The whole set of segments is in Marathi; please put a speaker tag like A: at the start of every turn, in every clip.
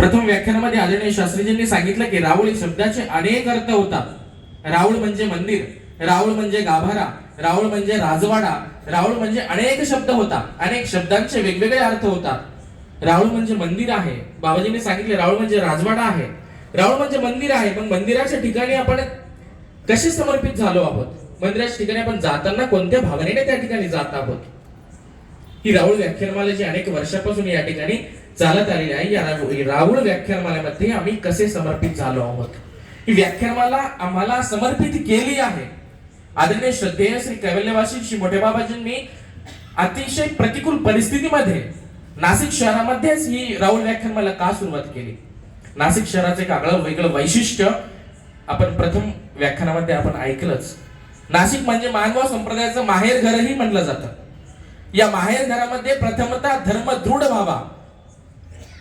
A: प्रथम व्याख्यानामध्ये आदरणीय शास्त्रीजींनी सांगितलं की राऊळ या शब्दाचे अनेक अर्थ होतात. राऊळ म्हणजे मंदिर राऊळ म्हणजे गाभारा राऊळ म्हणजे राजवाडा राऊळ म्हणजे अनेक शब्द होता अनेक शब्दांचे वेगवेगळे अर्थ होतात. राऊळ म्हणजे मंदिर आहे. बाबाजींनी सांगितले राऊळ म्हणजे राजवाडा आहे. राऊळ म्हणजे मंदिर आहे. पण मंदिराच्या ठिकाणी आपण कसे समर्पित झालो आहोत? मंदिराच्या ठिकाणी आपण जाताना कोणत्या भावनेने त्या ठिकाणी जात आहोत? ही राहुल व्याख्यानमाला जी अनेक वर्षापासून या ठिकाणी चालत आलेली आहे. या राहुल व्याख्यानमालेमध्ये आम्ही कसे समर्पित झालो आहोत? ही व्याख्यानमाला आम्हाला समर्पित केली आहे. आदरणीय श्रद्धेय श्री कैवल्यवासी श्री मोठे बाबाजींनी अतिशय प्रतिकूल परिस्थितीमध्ये नाशिक शहरामध्येच ही राहुल व्याख्यानमाला का सुरुवात केली? नाशिक शहराचं एक आगळं वेगळं वैशिष्ट्य आपण प्रथम व्याख्यानामध्ये आपण ऐकलंच. नाशिक म्हणजे मानव संप्रदायाचं माहेर घरही म्हणलं जातं. या माहेर घरामध्ये प्रथमतः धर्म दृढ व्हावा.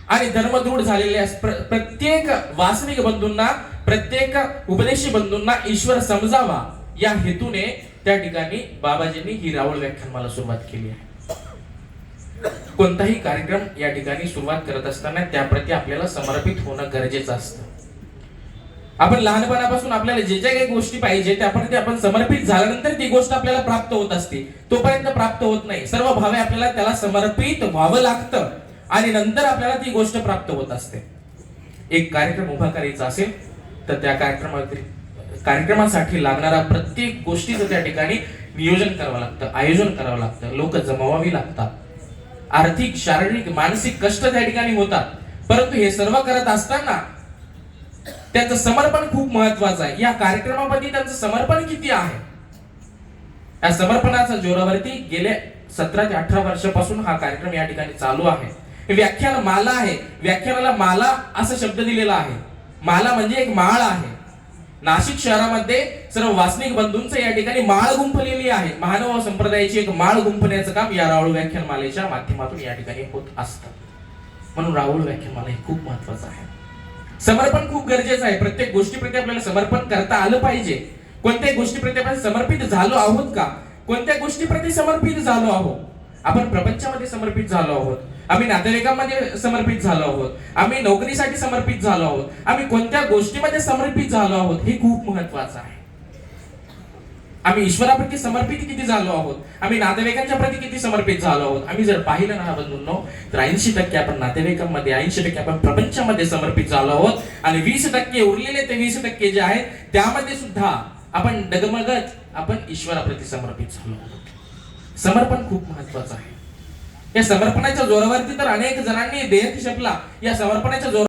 A: आणि धर्मदृढ झालेल्या प्र- प्रत्येक वासनिक बंधूंना प्रत्येक उपदेशी बंधूंना ईश्वर समजावा. या हेतूने त्या ठिकाणी बाबाजींनी ही रावळ व्याख्यानमाला सुरुवात केली आहे. कोणताही कार्यक्रम या ठिकाणी सुरुवात करत असताना त्याप्रती आपल्याला समर्पित होणं गरजेचं असतं. आपण लहानपणापासून आपल्याला जे ज्या काही गोष्टी पाहिजे त्याप्रती आपण समर्पित झाल्यानंतर ती गोष्ट आपल्याला प्राप्त होत असते. तोपर्यंत प्राप्त होत नाही. सर्व भावे आपल्याला त्याला समर्पित व्हावं लागतं. आणि नंतर आपल्याला ती गोष्ट प्राप्त होत असते. एक कार्यक्रम उभा करायचा असेल तर त्या कार्यक्रमातील कार्यक्रमासाठी लागणारा प्रत्येक गोष्टीचं त्या ठिकाणी नियोजन करावं लागतं आयोजन करावं लागतं. लोक जमवावी लागतात. आर्थिक शारीरिक मानसिक कष्ट त्या ठिकाणी होतात. परंतु हे सर्व करत असताना त्याचं समर्पण खूप महत्वाचं आहे. या कार्यक्रमामध्ये त्यांचं समर्पण किती आहे? या समर्पणाच्या जोरावरती गेल्या सतरा ते अठरा वर्षापासून हा कार्यक्रम या ठिकाणी चालू आहे. व्याख्यान माला आहे. व्याख्यानाला माला असा शब्द दिलेला आहे. माला म्हणजे एक माळ आहे. नाशिक शहरामध्ये सर्व वासनिक बंधूंचं या ठिकाणी माळ गुंफलेली आहे. मानव संप्रदायाची एक माळ गुंफण्याचं काम या राहुल व्याख्यान मालेच्या माध्यमातून या ठिकाणी होत असतं. म्हणून राहुल व्याख्यान माला हे खूप महत्वाचं आहे. समर्पण खूप गरजेचं आहे. प्रत्येक गोष्टीप्रती आपल्याला समर्पण करता आलं पाहिजे. कोणत्याही गोष्टीप्रती आपण समर्पित झालो आहोत का? कोणत्या गोष्टीप्रती समर्पित झालो आहोत? आपण प्रपंचामध्ये समर्पित झालो आहोत. आम्ही नातेवाईकांमध्ये समर्पित झालो आहोत. आम्ही नोकरीसाठी समर्पित झालो आहोत. आम्ही कोणत्या गोष्टीमध्ये समर्पित झालो आहोत हे खूप महत्वाचं आहे. आम्ही ईश्वराप्रती समर्पित किती झालो आहोत? आम्ही नातेवाईकांच्या प्रती किती समर्पित झालो आहोत? आम्ही जर पाहिलं ना बंधूंनो तर ऐंशी टक्के आपण नातेवाईकांमध्ये ऐंशी टक्के आपण प्रपंचामध्ये समर्पित झालो आहोत. आणि वीस टक्के उरलेले ते वीस टक्के जे आहेत त्यामध्ये सुद्धा आपण डगमगत आपण ईश्वराप्रती समर्पित झालो आहोत. समर्पण खूप महत्वाचं आहे. या समर्पणाच्या जोरावरती तर अनेक जणांनी देह शपला या समर्पणाच्या जोर